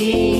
నీ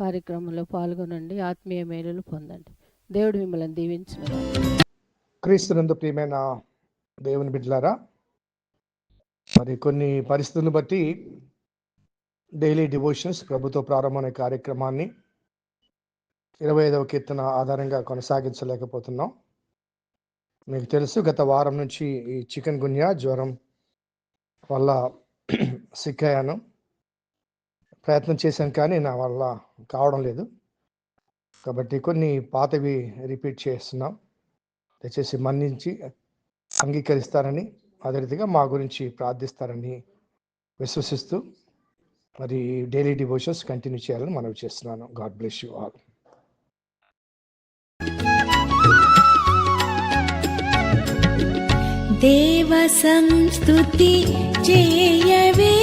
కార్యక్రమంలో పాల్గొనండి. ఆత్మీయ మేలులు పొందండి. దేవుడు మిమ్మల్ని దీవించిన క్రీస్తునందు ప్రియమైన దేవుని బిడ్డలారా మరి కొన్ని పరిస్థితులను బట్టి డైలీ డివోషన్స్ ప్రభుత్వ ప్రారంభం అనే కార్యక్రమాన్ని ఇరవై ఐదవ కీర్తన ఆధారంగా కొనసాగించలేకపోతున్నాం. మీకు తెలుసు గత వారం నుంచి ఈ చికెన్ గున్యా జ్వరం వల్ల సిక్ అయ్యాను. ప్రయత్నం చేశాను కానీ నా వల్ల కావడం లేదు. కాబట్టి కొన్ని పాతవి రిపీట్ చేస్తున్నాం. దయచేసి మన్నించి అంగీకరిస్తారని అదే రీతిగా మా గురించి ప్రార్థిస్తారని విశ్వసిస్తూ మరి డైలీ డివోషన్స్ కంటిన్యూ చేయాలని మనవి చేస్తున్నాను. God bless you all. దేవ సంస్తుతి చేయవే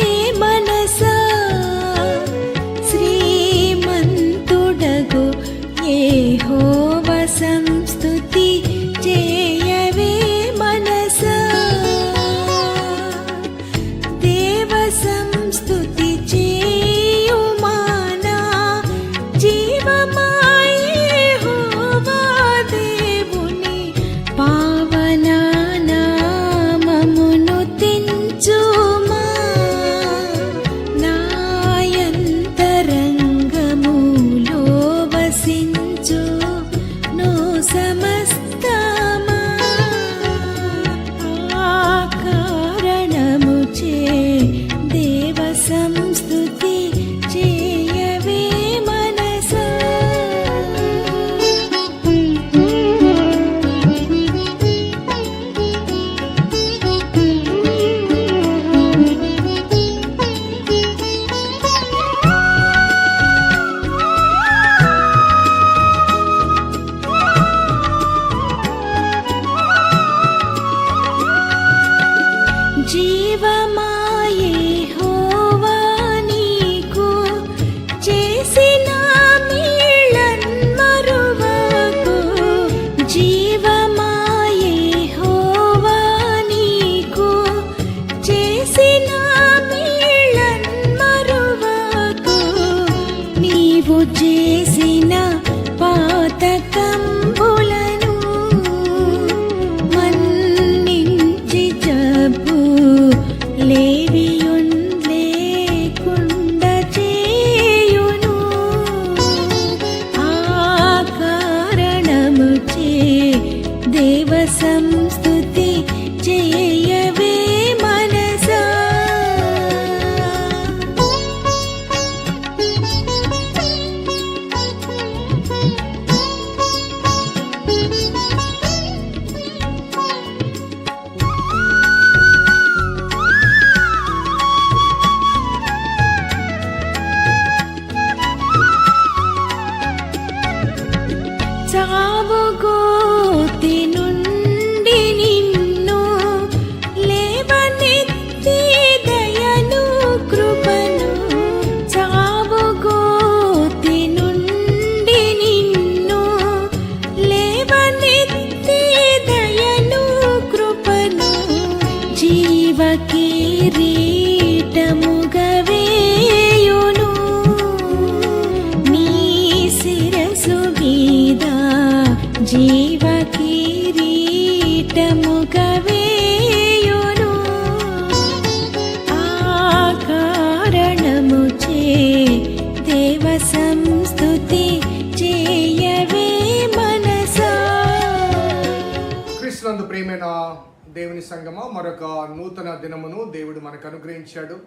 సంగమ మరొక నూతన దినమును దేవుడు మనకు అనుగ్రహించాడు.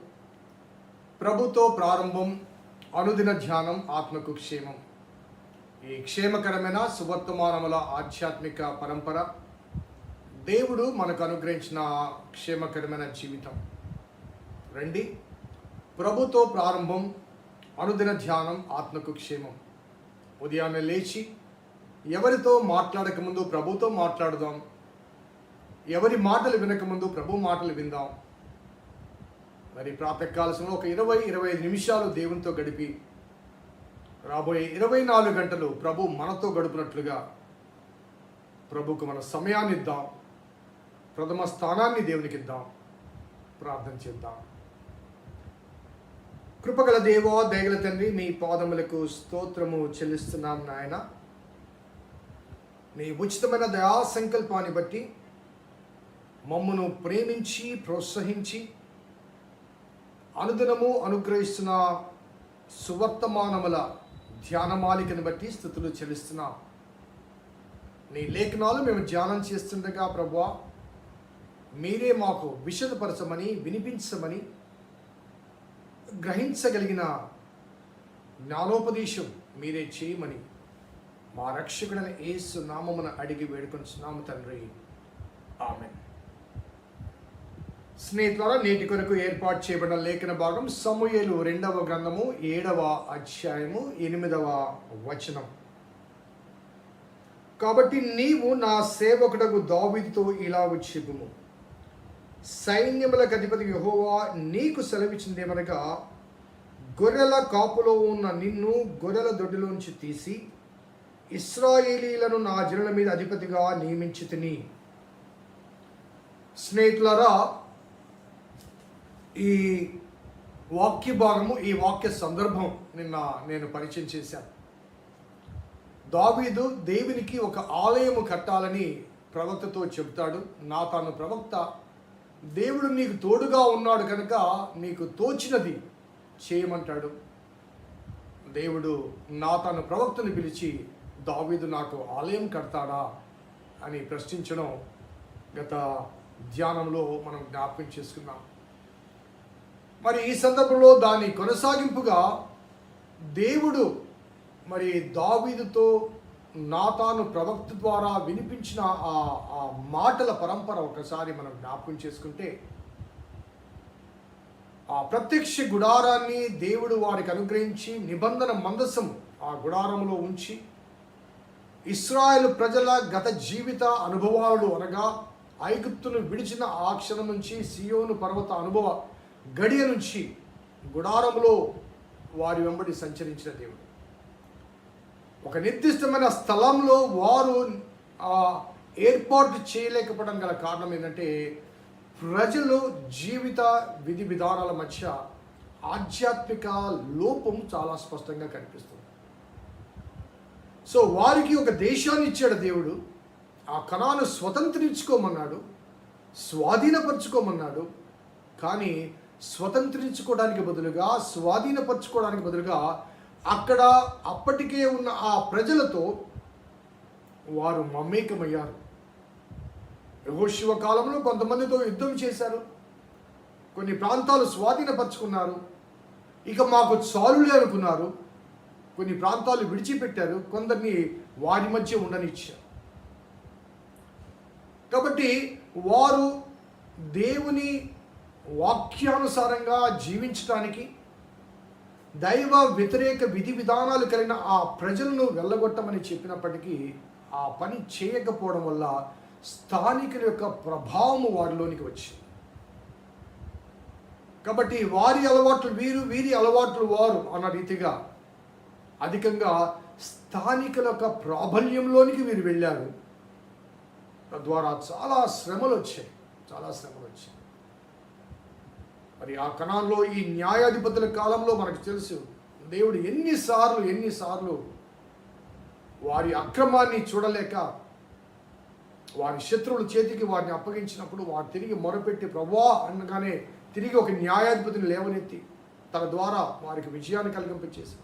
ప్రభుతో ప్రారంభం అనుదిన ధ్యానం ఆత్మకు క్షేమం. ఈ క్షేమకరమైన సువర్తమానముల ఆధ్యాత్మిక పరంపర దేవుడు మనకు అనుగ్రహించిన క్షేమకరమైన జీవితం. రండి. ప్రభుతో ప్రారంభం అనుదిన ధ్యానం ఆత్మకు క్షేమం. ఉదయాన్నే లేచి ఎవరితో మాట్లాడకముందు ప్రభుతో మాట్లాడదాం. ఎవరి మాటలు వినకముందు ప్రభు మాటలు విందాం. మరి ప్రాతకాలశంలో ఒక ఇరవై ఇరవై ఐదు నిమిషాలు దేవునితో గడిపి రాబోయే ఇరవై నాలుగు గంటలు ప్రభు మనతో గడుపునట్లుగా ప్రభుకు మన సమయాన్ని ఇద్దాం. ప్రథమ స్థానాన్ని దేవునికి ఇద్దాం. ప్రార్థన చేద్దాం. కృపగల దేవో దయగల తండ్రి మీ పాదములకు స్తోత్రము చెల్లిస్తున్నాం నాయన. మీ ఉచితమైన దయా సంకల్పాన్ని బట్టి మమ్మను ప్రేమించి ప్రోత్సహించి అనుదినము అనుగ్రహిస్తున్న సువర్తమానముల ధ్యానమాలికను బట్టి స్థుతులు చెల్లిస్తున్నాం. నీ లేఖనాలు మేము ధ్యానం చేస్తుండగా ప్రభా మీరే మాకు విషదపరచమని వినిపించమని గ్రహించగలిగిన జ్ఞానోపదేశం మీరే చేయమని మా రక్షకుడైన ఏసు నామమున అడిగి వేడుకొంచున్నాము తండ్రి. ఆమెన్. స్నేహితులారా నేటి కొరకు ఏర్పాటు చేయబడిన లేఖన భాగం సమూహలు రెండవ గ్రంథము ఏడవ అధ్యాయము ఎనిమిదవ వచనం. కాబట్టి నీవు నా సేవకుడకు దావీదుతో ఇలా చెప్పుము సైన్యములకు అధిపతి యహోవా నీకు సెలవిచ్చిందేమనగా గొర్రెల కాపులో ఉన్న నిన్ను గొర్రెల దొడ్డిలోంచి తీసి ఇస్రాయేలీలను నా జనుల మీద అధిపతిగా నియమించి తిని స్నేహితులరా ఈ వాక్య భాగము ఈ వాక్య సందర్భం నిన్న నేను పరిచయం చేశాను. దావీదు దేవునికి ఒక ఆలయము కట్టాలని ప్రవక్తతో చెబుతాడు. నా తాను ప్రవక్త దేవుడు నీకు తోడుగా ఉన్నాడు కనుక నీకు తోచినది చేయమంటాడు. దేవుడు నా తాను ప్రవక్తను పిలిచి దావీదు నాకు ఆలయం కడతాడా? అని ప్రశ్నించడం గత ధ్యానంలో మనం జ్ఞాపకం చేసుకున్నాం. మరి ఈ సందర్భంలో దాని కొనసాగింపుగా దేవుడు మరి దావీదుతో నాతాను ప్రవక్త ద్వారా వినిపించిన ఆ ఆ మాటల పరంపర ఒకసారి మనం జ్ఞాపకం చేసుకుంటే ఆ ప్రత్యక్ష గుడారాన్ని దేవుడు వారికి అనుగ్రహించి నిబంధన మందసం ఆ గుడారంలో ఉంచి ఇస్రాయేల్ ప్రజల గత జీవిత అనుభవాలు అనగా ఐగుప్తును విడిచిన ఆ క్షణం నుంచి సియోను పర్వత అనుభవ గడియ నుంచి గుడారంలో వారి వెంబడి సంచరించిన దేవుడు. ఒక నిర్దిష్టమైన స్థలంలో వారు ఏర్పాటు చేయలేకపోవడం గల కారణం ఏంటంటే ప్రజలు జీవిత విధి విధానాల మధ్య ఆధ్యాత్మిక లోపం చాలా స్పష్టంగా కనిపిస్తుంది. సో వారికి ఒక దేశాన్ని ఇచ్చాడు దేవుడు. ఆ కణాను స్వతంత్రించుకోమన్నాడు స్వాధీనపరచుకోమన్నాడు. కానీ స్వతంత్రించుకోవడానికి బదులుగా స్వాధీనపరచుకోవడానికి బదులుగా అక్కడ అప్పటికే ఉన్న ఆ ప్రజలతో వారు మమేకమయ్యారు. యహోశివ కాలంలో కొంతమందితో యుద్ధం చేశారు. కొన్ని ప్రాంతాలు స్వాధీనపరుచుకున్నారు. ఇక మాకు చాలులే అనుకున్నారు. కొన్ని ప్రాంతాలు విడిచిపెట్టారు. కొందరిని వారి మధ్య ఉండనిచ్చారు. కాబట్టి వారు దేవుని వాక్యానుసారంగా జీవించడానికి దైవ వ్యతిరేక విధి విధానాలు కలిగిన ఆ ప్రజలను వెళ్ళగొట్టమని చెప్పినప్పటికీ ఆ పని చేయకపోవడం వల్ల స్థానికుల యొక్క ప్రభావం వారిలోనికి వచ్చింది. కాబట్టి వారి అలవాట్లు వీరు వీరి అలవాట్లు వారు అన్న రీతిగా అధికంగా స్థానికుల యొక్క ప్రాబల్యంలోనికి వీరు వెళ్ళారు. తద్వారా చాలా శ్రమలు వచ్చాయి. చాలా శ్రమలు వచ్చాయి. మరి ఆ కణాల్లో ఈ న్యాయాధిపతుల కాలంలో మనకు తెలుసు దేవుడు ఎన్నిసార్లు ఎన్నిసార్లు వారి అక్రమాన్ని చూడలేక వారి శత్రువుల చేతికి వారిని అప్పగించినప్పుడు వారు తిరిగి మొరపెట్టి ప్రభా అనగానే తిరిగి ఒక న్యాయాధిపతిని లేవనెత్తి తన ద్వారా వారికి విజయాన్ని కలిగింపచేసి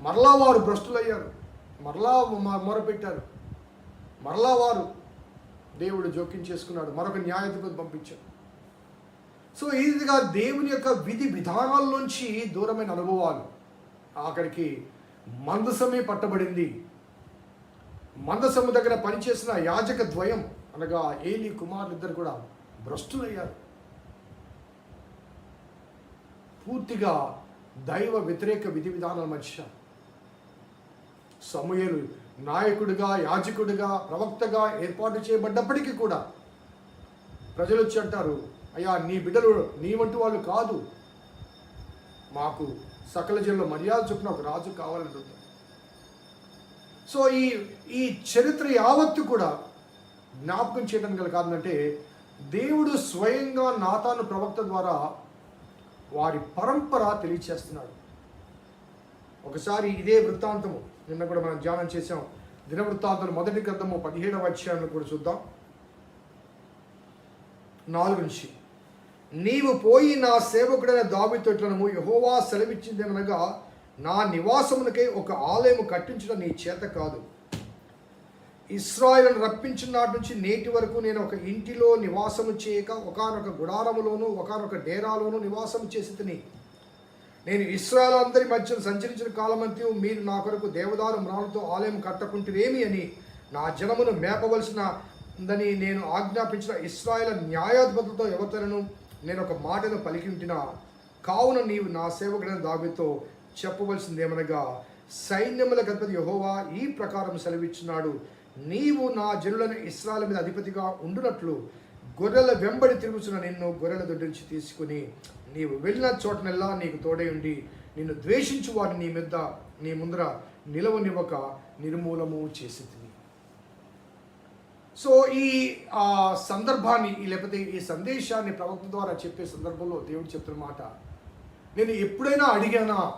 మరలా వారు భ్రష్టులయ్యారు. మరలా మొరపెట్టారు. మరలా వారు దేవుడు జోక్యం చేసుకున్నాడు. మరొక న్యాయాధిపతి పంపించాడు సో ఇదిగా దేవుని యొక్క విధి విధానాల నుంచి దూరమైన అనుభవాలు. అక్కడికి మందసమే పట్టబడింది. మందసము దగ్గర పనిచేసిన యాజక ద్వయం అనగా ఏలి కుమారులిద్దరు కూడా భ్రష్టులయ్యారు. పూర్తిగా దైవ వ్యతిరేక విధి విధానాల మధ్య సమూహలు నాయకుడిగా యాజకుడిగా ప్రవక్తగా ఏర్పాటు చేయబడ్డప్పటికీ కూడా ప్రజలు వచ్చి అంటారు అయ్యా నీ బిడ్డలు నీ వంటి వాళ్ళు కాదు. మాకు సకల జనుల మర్యాద చొప్పున ఒక రాజు కావాలంటుంది సో ఈ ఈ చరిత్ర యావత్తు కూడా జ్ఞాపకం చేయడం గల కాదంటే దేవుడు స్వయంగా నాతాను ప్రవక్త ద్వారా వారి పరంపర తెలియచేస్తున్నాడు. ఒకసారి ఇదే వృత్తాంతము నిన్న కూడా మనం ధ్యానం చేసాం దినవృత్తాంతం మొదటి గ్రంథము పదిహేడవ అధ్యాయంలో కూడా చూద్దాం. నాలుగు నుంచి నీవు పోయి నా సేవకుడైన దావితోట్లను యహోవా సెలవిచ్చిందనగా నా నివాసమునకై ఒక ఆలయము కట్టించడం నీ చేత కాదు. ఇస్రాయలను రప్పించిన నాటి నుంచి నేటి వరకు నేను ఒక ఇంటిలో నివాసము చేయక ఒకనొక గుడారములోను ఒకనొక డేరాలోను నివాసము చేసి తిని. నేను ఇస్రాయల్ అందరి మధ్య సంచరించిన కాలమంతా మీరు నా కొరకు దేవదారు మ్రాలతో ఆలయం కట్టకుంటురేమి అని నా జనమును మేపవలసిన ఉందని నేను ఆజ్ఞాపించిన ఇస్రాయల్ న్యాయాధిపతులతో యువతలను నేను ఒక మాటను పలికింటిన. కావున నీవు నా సేవకుడైన దావితో చెప్పవలసిందేమనగా సైన్యముల గణపతి యహోవా ఈ ప్రకారం సెలవిచ్చినాడు. నీవు నా జనులను ఇస్రాల మీద అధిపతిగా ఉండునట్లు గొర్రెల వెంబడి తిరుగుతున్న నిన్ను గొర్రెల దొడ్డించి తీసుకుని నీవు వెళ్ళిన చోటనెల్లా నీకు తోడై ఉండి నిన్ను ద్వేషించు వారిని నీ మీద నీ ముందర నిలవనివ్వక నిర్మూలము చేసి సో ఈ ఆ, సందర్భాన్ని ఈ లేకపోతే ఈ సందేశాన్ని ప్రవక్త ద్వారా చెప్పే సందర్భంలో దేవుడు చెప్తున్న మాట నేను ఎప్పుడైనా అడిగానా?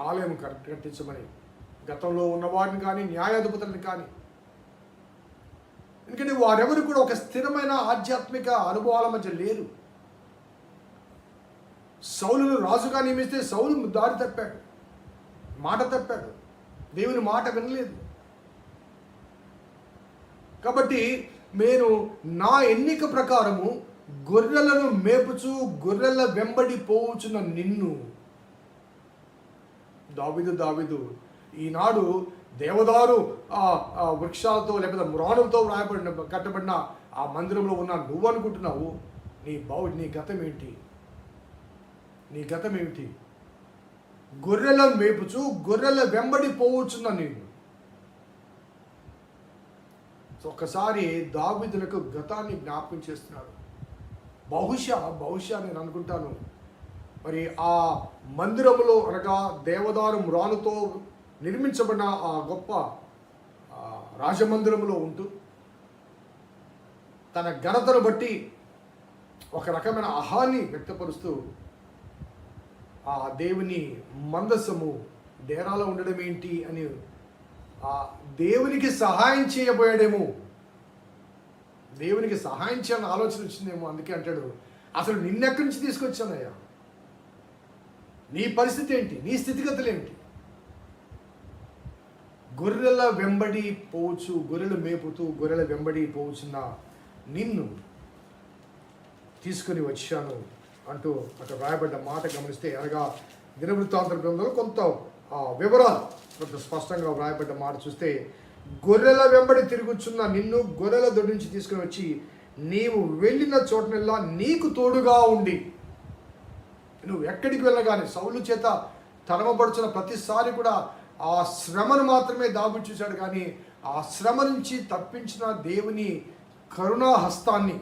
ఆలయం కట్టించమని. గతంలో ఉన్నవాడిని కానీ న్యాయాధిపతులను కానీ. ఎందుకంటే వారెవరు కూడా ఒక స్థిరమైన ఆధ్యాత్మిక అనుభవాల మధ్య లేరు. సౌలును రాజుగా నియమిస్తే సౌలు దారి తప్పాడు. మాట తప్పాడు. దేవుని మాట వినలేదు. కాబట్టి నేను నా ఎన్నిక ప్రకారము గొర్రెలను మేపుచు గొర్రెల వెంబడి పోవుచున్న నిన్ను. దావిదు దావిదు ఈనాడు దేవదారు వృక్షాలతో లేకపోతే మ్రాణులతో వ్రాయబడిన కట్టబడిన ఆ మందిరంలో ఉన్న నువ్వు అనుకుంటున్నావు నీ బావు నీ గతం ఏంటి నీ గతం ఏమిటి గొర్రెలను మేపుచు గొర్రెల వెంబడి పోవచ్చున్న నేను ఒకసారి దావిదులకు గతాన్ని జ్ఞాపకం చేస్తున్నాడు. బహుశా బహుశా నేను అనుకుంటాను మరి ఆ మందిరములో అనగా దేవదారు మ్రానుతో నిర్మించబడిన ఆ గొప్ప రాజమందిరములో ఉంటూ తన ఘనతను బట్టి ఒక రకమైన అహాన్ని వ్యక్తపరుస్తూ ఆ దేవుని మందసము డేరాలో ఉండడం ఏంటి అని దేవునికి సహాయం చేయబోయాడేమో. దేవునికి సహాయం చేయాలని ఆలోచన వచ్చిందేమో అందుకే అంటాడు అసలు నిన్నెక్కడి నుంచి తీసుకొచ్చానయ్యా? నీ పరిస్థితి ఏంటి? నీ స్థితిగతులు ఏంటి? గొర్రెల వెంబడి పోవచ్చు గొర్రెలు మేపుతూ గొర్రెల వెంబడి పోవచ్చున్న నిన్ను తీసుకుని వచ్చాను అంటూ అక్కడ రాయబడ్డ మాట గమనిస్తే అనగా దినవృత్తాంతర గ్రంథంలో కొంత వివరాలు కొంత స్పష్టంగా వ్రాయబడ్డ మాట చూస్తే గొర్రెల వెంబడి తిరుగుచున్న నిన్ను గొర్రెల దొడ్డి నుంచి తీసుకుని వచ్చి నీవు వెళ్ళిన చోటనల్లా నీకు తోడుగా ఉండి. నువ్వు ఎక్కడికి వెళ్ళగానే సౌలు చేత తరమపడుచున్న ప్రతిసారి కూడా ఆ శ్రమను మాత్రమే దాబు చూశాడు కానీ ఆ శ్రమ నుంచి తప్పించిన దేవుని కరుణా హస్తాన్ని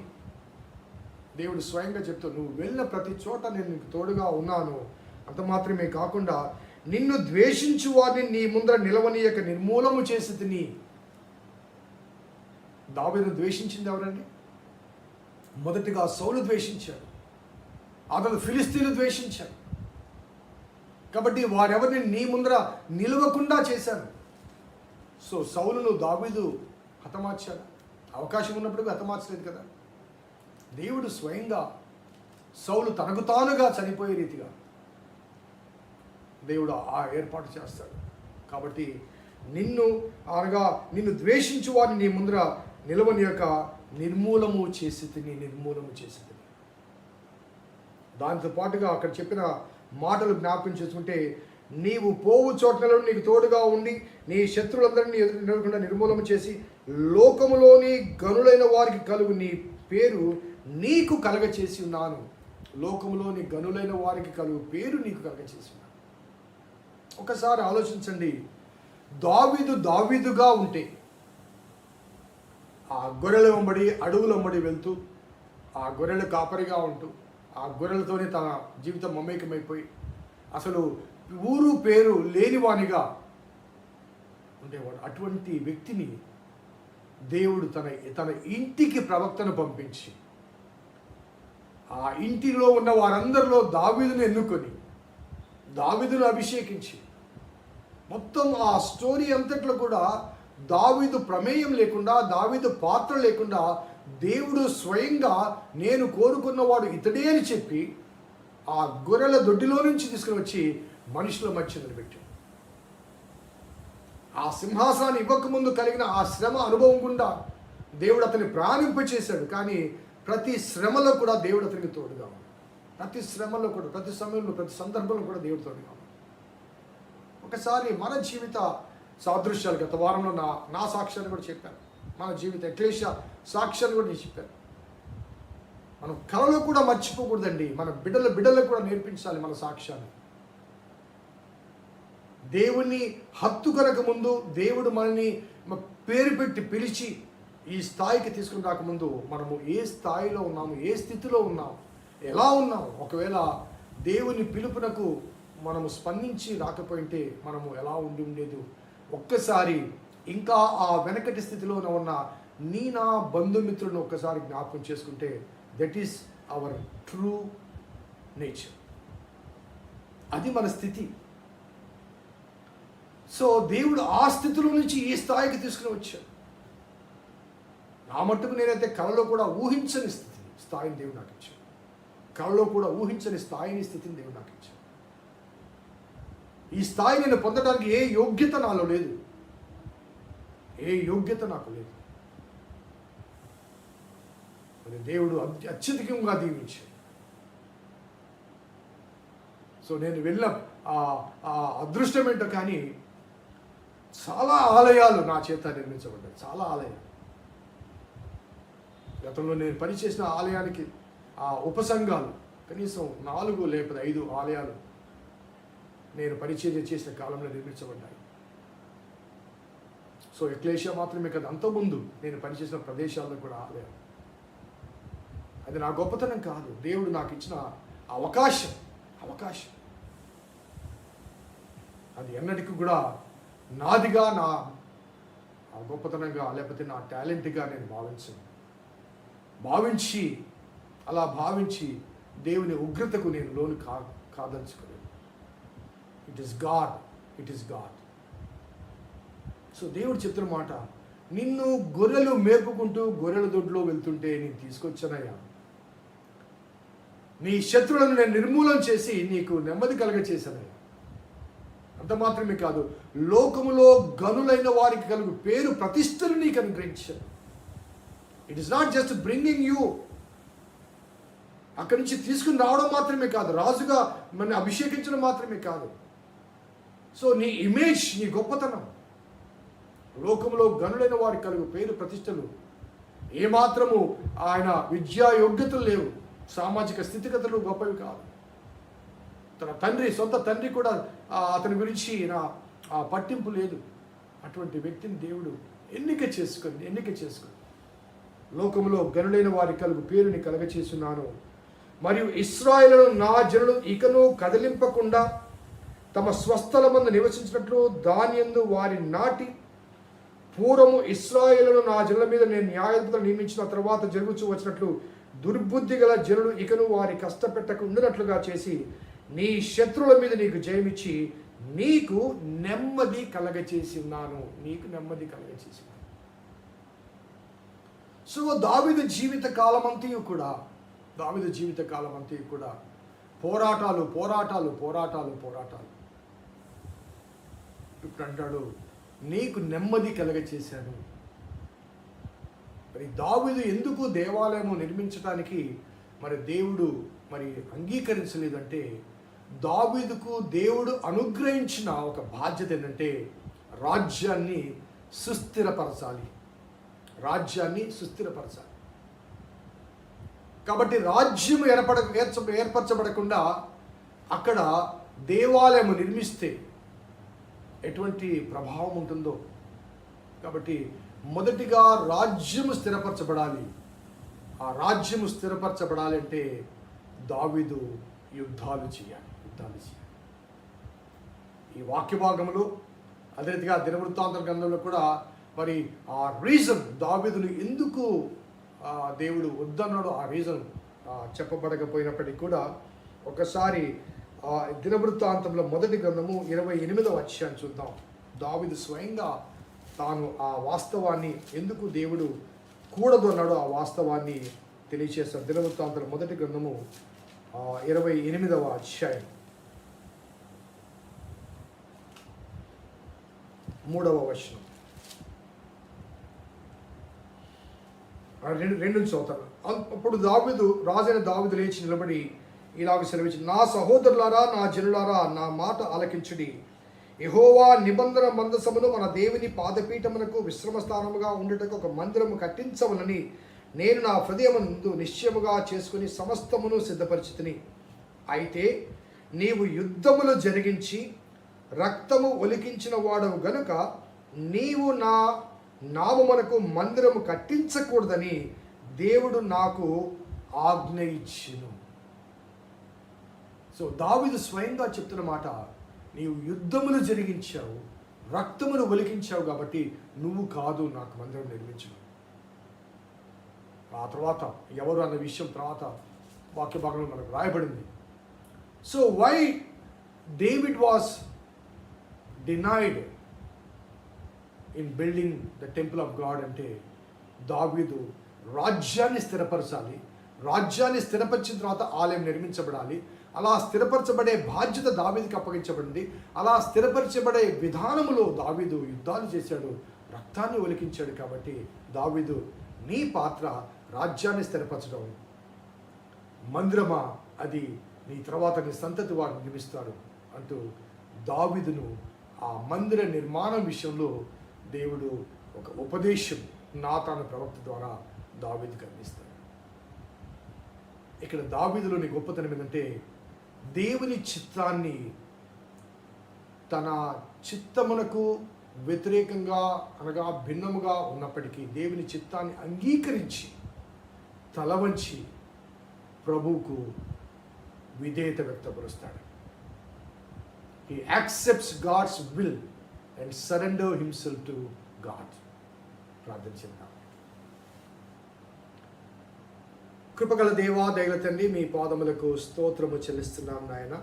దేవుడు స్వయంగా చెప్తూ నువ్వు వెళ్ళిన ప్రతి చోట నేను నీకు తోడుగా ఉన్నాను. అంత మాత్రమే కాకుండా నిన్ను ద్వేషించు వారిని నీ ముందర నిలవనీయక నిర్మూలము చేసి తిని దావీదును ద్వేషించింది ఎవరండి? మొదటిగా సౌలు ద్వేషించాడు. అతను ఫిలిస్తీన్లు ద్వేషించాడు. కాబట్టి వారెవరిని నీ ముందర నిలవకుండా చేశారు? సో సౌలును దావీదు హతమార్చాడు. అవకాశం ఉన్నప్పుడు హతమార్చలేదు కదా. దేవుడు స్వయంగా సౌలు తనకు తానుగా చనిపోయే రీతిగా దేవుడు ఆ ఏర్పాటు చేస్తాడు. కాబట్టి నిన్ను అనగా నిన్ను ద్వేషించు వారిని నీ ముందర నిలవని యొక్క నిర్మూలము చేసి తిని నిర్మూలము చేసి తిని. దాంతో పాటుగా అక్కడ చెప్పిన మాటలు జ్ఞాపకం చేసుకుంటే నీవు పోవు చోట్లలో నీకు తోడుగా ఉండి నీ శత్రువులందరినీ ఎదురు నిలవకుండా నిర్మూలన చేసి లోకములోని గనులైన వారికి కలుగు నీ పేరు నీకు కలగ చేసి ఉన్నాను. లోకములోని గనులైన వారికి కలుగు పేరు నీకు కలగ చేసి ఉన్నాను. ఒకసారి ఆలోచించండి. దావీదు దావీదుగా ఉంటే ఆ గొర్రెల వెంబడి అడవుల వెంబడి వెళ్తూ ఆ గొర్రెలు కాపరిగా ఉంటూ ఆ గొర్రెలతోనే తన జీవితం మమేకమైపోయి అసలు ఊరు పేరు లేనివానిగా ఉండేవాడు. అటువంటి వ్యక్తిని దేవుడు తన తన ఇంటికి ప్రవక్తను పంపించి ఆ ఇంటిలో ఉన్న వారందరిలో దావీదును ఎన్నుకొని దావీదును అభిషేకించి మొత్తం ఆ స్టోరీ అంతట్లో కూడా దావీదు ప్రమేయం లేకుండా దావీదు పాత్ర లేకుండా దేవుడు స్వయంగా నేను కోరుకున్నవాడు ఇతడే అని చెప్పి ఆ గొర్రెల దొడ్డిలో నుంచి తీసుకుని వచ్చి మనుషుల మధ్య నిలబెట్టాడు. ఆ సింహాసనాన్ని ఇవ్వకముందు కలిగిన ఆ శ్రమ అనుభవం గుండా దేవుడు అతన్ని ప్రాణింపచేశాడు కానీ ప్రతి శ్రమలో కూడా దేవుడు అతనికి తోడుగా ప్రతి శ్రమలో కూడా ప్రతి సమయంలో ప్రతి సందర్భంలో కూడా దేవుడు తోడుగా ఒకసారి మన జీవిత సాదృశ్యాలు గత వారంలో నా నా సాక్ష్యాన్ని కూడా చెప్పాను మన జీవిత ఎక్లేష సాక్ష్యాన్ని కూడా నేను చెప్పాను. మనం కళలో కూడా మర్చిపోకూడదండి. మన బిడ్డల బిడ్డలకు కూడా నేర్పించాలి మన సాక్ష్యాన్ని దేవుణ్ణి హత్తు ముందు దేవుడు మనల్ని పేరు పెట్టి పిలిచి ఈ స్థాయికి తీసుకుని రాకముందు మనము ఏ స్థాయిలో ఉన్నాము ఏ స్థితిలో ఉన్నాము ఎలా ఉన్నాము? ఒకవేళ దేవుని పిలుపునకు మనము స్పందించి రాకపోయింటే మనము ఎలా ఉండి ఉండేది? ఒక్కసారి ఇంకా ఆ వెనకటి స్థితిలో ఉన్న నీ నా బంధుమిత్రులను ఒక్కసారి జ్ఞాపకం చేసుకుంటే that is our true nature అది మన స్థితి. సో దేవుడు ఆ స్థితిలో నుంచి ఈ స్థాయికి తీసుకుని వచ్చాడు. నా మట్టుకు నేనైతే కళలో కూడా ఊహించని స్థితి స్థాయిని దేవుడు నాకు ఇచ్చాడు. కళలో కూడా ఊహించని స్థాయిని స్థితిని దేవుడు నాకు ఇచ్చాడు. ఈ స్థాయి నేను పొందడానికి ఏ యోగ్యత నాలో లేదు. ఏ యోగ్యత నాకు లేదు. మరి దేవుడు అత్య- అత్యధికంగా దీవించాడు. సో నేను వెళ్ళిన ఆ- ఆ అదృష్టం ఏంటో కానీ చాలా ఆలయాలు నా చేత నిర్మించబడ్డాయి. చాలా ఆలయాలు. గతంలో నేను పనిచేసిన ఆలయానికి ఆ ఉపసంఘాలు కనీసం నాలుగు లేకపోతే ఐదు ఆలయాలు నేను పరిచర్య చేసిన కాలంలో నిర్మించబడ్డాయి. సో ఎక్లేషియా మాత్రమే కదా అంతకుముందు నేను పనిచేసిన ప్రదేశాల్లో కూడా ఆలయం అది నా గొప్పతనం కాదు. దేవుడు నాకు ఇచ్చిన అవకాశం అవకాశం. అది ఎన్నటికి కూడా నాదిగా నా ఆ గొప్పతనంగా లేకపోతే నా టాలెంట్గా నేను భావించను. భావించి అలా భావించి దేవుని ఉగ్రతకు నేను లోను కా కాదలుచుకో it is God it is God so దేవుడు చెప్తున్న మాట నిన్ను గొర్రెలు మేపుకుంటూ గొర్రెల దొడ్లో వెళ్తుంటే నేను తీసుకొచ్చానయ్యా. నీ శత్రువులను నేను నిర్మూలన చేసి నీకు నెమ్మది కలగ చేశానయ్యా అంత మాత్రమే కాదు లోకములో గనులైన వారికి కలుగు పేరు ప్రతిష్టలు నీకు అనుగ్రహించాను. It is not just bringing you అక్కడి నుంచి తీసుకుని రావడం మాత్రమే కాదు రాజుగా మన అభిషేకించడం మాత్రమే కాదు. సో నీ ఇమేజ్ నీ గొప్పతనం. లోకంలో గనులైన వారికి కలుగు పేరు ప్రతిష్టలు. ఏమాత్రము ఆయన విద్యా యోగ్యతలు లేవు. సామాజిక స్థితిగతులు గొప్పవి కాదు. తన తండ్రి సొంత తండ్రి కూడా అతని గురించి నా ఆ పట్టింపు లేదు. అటువంటి వ్యక్తిని దేవుడు ఎన్నిక చేసుకుని ఎన్నిక చేసుకుని. లోకంలో గనులైన వారి కలుగు పేరుని కలగచేస్తున్నాను. మరియు ఇస్రాయలను నా జనులు ఇకను కదిలింపకుండా తమ స్వస్థల మందు నివసించినట్లు దానియందు వారి నాటి పూర్వము ఇస్రాయేలును నా జనుల మీద నేను న్యాయాధిపతులు నియమించిన తర్వాత జరుగుచూ వచ్చినట్లు దుర్బుద్ధి గల జనులు ఇకను వారి కష్టపెట్టక ఉండినట్లుగా చేసి నీ శత్రువుల మీద నీకు జయమిచ్చి నీకు నెమ్మది కలగచేసి ఉన్నాను నీకు నెమ్మది కలగచేసి సో దావిద జీవిత కాలమంతయు కూడా దావిద జీవిత కాలమంతయు కూడా పోరాటాలు పోరాటాలు పోరాటాలు పోరాటాలు. ఇప్పుడు అంటాడు నీకు నెమ్మది కలగచేశాను. మరి దావిదు ఎందుకు దేవాలయము నిర్మించడానికి మరి దేవుడు మరి అంగీకరించలేదంటే దావీదుకు దేవుడు అనుగ్రహించిన ఒక బాధ్యత ఏంటంటే రాజ్యాన్ని సుస్థిరపరచాలి. రాజ్యాన్ని సుస్థిరపరచాలి. కాబట్టి రాజ్యం ఏర్పడ ఏర్చ ఏర్పరచబడకుండా అక్కడ దేవాలయము నిర్మిస్తే ఎటువంటి ప్రభావం ఉంటుందో. కాబట్టి మొదటిగా రాజ్యము స్థిరపరచబడాలి. ఆ రాజ్యము స్థిరపరచబడాలి అంటే దావిదు యుద్ధాలు చేయాలి. యుద్ధాలు చేయాలి. ఈ వాక్య భాగంలో అదే రీతిగా దినవృత్తాంతర గ్రంథంలో కూడా మరి ఆ రీజన్ దావిదును ఎందుకు దేవుడు వద్దన్నాడు ఆ రీజన్ చెప్పబడకపోయినప్పటికీ కూడా ఒకసారి దినవృత్తాంతంలో మొదటి గ్రంథము ఇరవై ఎనిమిదవ అధ్యాయం చూద్దాం. దావిదు స్వయంగా తాను ఆ వాస్తవాన్ని ఎందుకు దేవుడు కూడదు అన్నాడో ఆ వాస్తవాన్ని తెలియచేస్తాడు దినవృత్తాంతం మొదటి గ్రంథము ఇరవై ఎనిమిదవ అధ్యాయం. మూడవ వచనం. రెండు రెండు చదువుతాను అప్పుడు దావిదు రాజైన దావిదు లేచి నిలబడి ఇలాగ సెలవించి నా సహోదరులారా నా జనులారా నా మాట ఆలకించుడి. యహోవా నిబంధన మందసమును మన దేవుని పాదపీఠమునకు విశ్రమ స్థానముగా ఉండటకు ఒక మందిరము కట్టించవలని నేను నా హృదయమందు నిశ్చయముగా చేసుకుని సమస్తమును సిద్ధపరిచితిని. అయితే నీవు యుద్ధములు జరిగించి రక్తము ఒలికించిన వాడవు గనుక నీవు నా నామమునకు మందిరము కట్టించకూడదని దేవుడు నాకు ఆజ్ఞ ఇచ్చును. సో దావిదు స్వయంగా చెప్తున్న మాట నీవు యుద్ధములు జరిగించావు రక్తమును ఒలికించావు కాబట్టి నువ్వు కాదు నాకు మందిరం నిర్మించు. ఆ తర్వాత ఎవరు అన్న విషయం తర్వాత వాక్య భాగంలో మనకు రాయబడింది. So why David was denied in building the temple of God అంటే దావీదు రాజ్యాన్ని స్థిరపరచాలి రాజ్యాన్ని స్థిరపరిచిన తర్వాత ఆలయం నిర్మించబడాలి అలా స్థిరపరచబడే బాధ్యత దావీదికి అప్పగించబడింది. అలా స్థిరపరచబడే విధానములో దావీదు యుద్ధాలు చేశాడు. రక్తాన్ని ఒలికించాడు కాబట్టి దావీదు నీ పాత్ర రాజ్యాన్ని స్థిరపరచడం. మందిరమా? అది నీ తర్వాత నీ సంతతి వారు నిర్మిస్తాడు అంటూ దావిదును ఆ మందిర నిర్మాణం విషయంలో దేవుడు ఒక ఉపదేశం నాతాను ప్రవక్త ద్వారా దావిదుకు అందిస్తాడు. ఇక్కడ దావిదులోని గొప్పతనం ఏంటంటే దేవుని చిత్తాన్ని తన చిత్తమునకు వ్యతిరేకంగా అనగా భిన్నముగా ఉన్నప్పటికీ దేవుని చిత్తాన్ని అంగీకరించి తల వంచి ప్రభువుకు విధేయత వ్యక్తపరుస్తాడు. He accepts God's will and surrender himself to God ప్రార్థన చేద్దాం కృపగల దేవా దయగల తండ్రి మీ పాదములకు స్తోత్రము చెల్లిస్తున్నాం నాయన.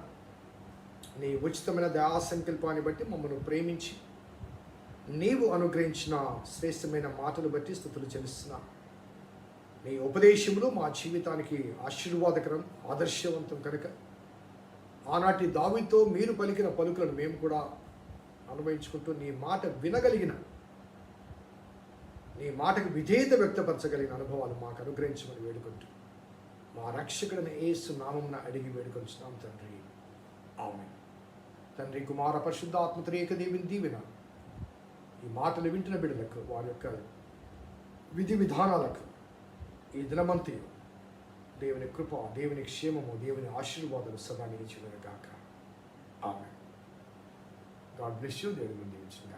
నీ ఉచితమైన దయా సంకల్పాన్ని బట్టి మమ్మల్ని ప్రేమించి నీవు అనుగ్రహించిన శ్రేష్టమైన మాటలు బట్టి స్థుతులు చెల్లిస్తున్నాం. నీ ఉపదేశములు మా జీవితానికి ఆశీర్వాదకరం ఆదర్శవంతం కనుక. ఆనాటి దావితో మీరు పలికిన పలుకులను మేము కూడా అనుభవించుకుంటూ నీ మాట వినగలిగిన నీ మాటకు విధేయత వ్యక్తపరచగలిగిన అనుభవాలు మాకు అనుగ్రహించమని వేడుకుంటూ మా రక్షకుడిని ఏసు నామమున అడిగి వేడుకొంచున్నాం తండ్రి. ఆమె తండ్రి కుమార పరిశుద్ధాత్మ త్రేక దేవిని దీవెన. ఈ మాటలు వింటున్న బిడ్డలకు వారి యొక్క విధి విధానాలకు ఈ దినమంతి దేవుని కృప దేవుని క్షేమము దేవుని ఆశీర్వాదాలు సదా నిలిచిన గాక ఆమె గాడ్ బ్లెస్ యూ దేవుని దీవించిన